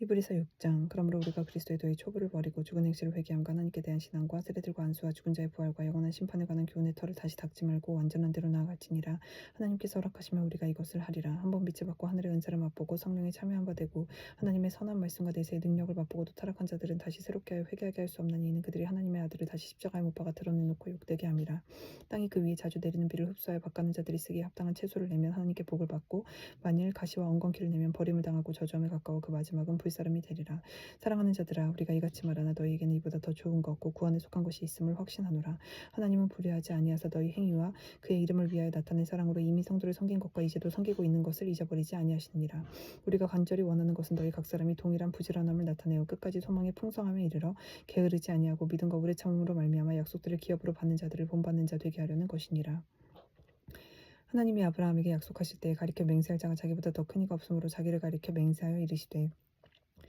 히브리서 6장. 그러므로 우리가 그리스도의 도의 초부를 버리고 죽은 행실을 회개함과 하나님께 대한 신앙과 세례들과 안수와 죽은 자의 부활과 영원한 심판에 관한 교훈의 털을 다시 닦지 말고 완전한 대로 나아갈지니라. 하나님께서 허락하시면 우리가 이것을 하리라. 한번 빛을 받고 하늘의 은사를 맛보고 성령에 참여한 바 되고 하나님의 선한 말씀과 내세의 능력을 맛보고도 타락한 자들은 다시 새롭게 하여 회개하게 할 수 없나니 이는 그들이 하나님의 아들을 다시 십자가에 못 박아 드러내놓고 욕되게 함이라. 땅이 그 위에 자주 내리는 비를 흡수하여 밭가는 자들이 쓰기에 합당한 채소를 내면 하나님께 복을 받고 만일 가시와 엉겅퀴를 내면 버림을 당하고 저주함에 가까워 그 마지막은 불사름이 되리라. 사랑하는 자들아 우리가 이같이 말하나 너희에게는 이보다 더 좋은 것 없고 구원에 속한 것이 있음을 확신하노라. 하나님은 불의하지 아니하사 너희 행위와 그의 이름을 위하여 나타낸 사랑으로 이미 성도를 섬긴 것과 이제도 섬기고 있는 것을 잊어버리지 아니하시느니라. 우리가 간절히 원하는 것은 너희 각 사람이 동일한 부지런함을 나타내어 끝까지 소망의 풍성함에 이르러 게으르지 아니하고 믿음과 오래 참음으로 말미암아 약속들을 기업으로 받는 자들을 본받는 자 되게 하려는 것이니라. 하나님이 아브라함에게 약속하실 때에 가리켜 맹세할 자가 자기보다 더 큰 이가 없으므로 자기를 가리켜 맹세하여 이르시되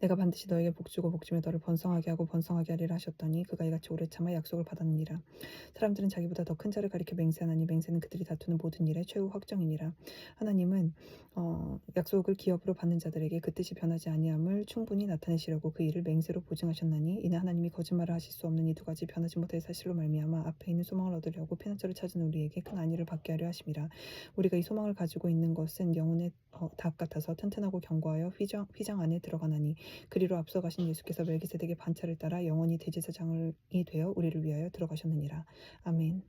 내가 반드시 너에게 복주고 복주며 너를 번성하게 하고 번성하게 하리라 하셨더니 그가 이같이 오래 참아 약속을 받았느니라. 사람들은 자기보다 더 큰 자를 가리켜 맹세하나니 맹세는 그들이 다투는 모든 일의 최후 확정이니라. 하나님은 어, 약속을 기업으로 받는 자들에게 그 뜻이 변하지 아니함을 충분히 나타내시려고 그 일을 맹세로 보증하셨나니 이는 하나님이 거짓말을 하실 수 없는 이 두 가지 변하지 못할 사실로 말미암아 앞에 있는 소망을 얻으려고 피난처를 찾은 우리에게 큰 안위를 받게 하려 하심이라. 우리가 이 소망을 가지고 있는 것은 영혼의 어, 닭 같아서 튼튼하고 견고하여 휘장, 휘장 안에 들어가나니 그리로 앞서가신 예수께서 멜기세덱의 반차를 따라 영원히 대제사장이 되어 우리를 위하여 들어가셨느니라. 아멘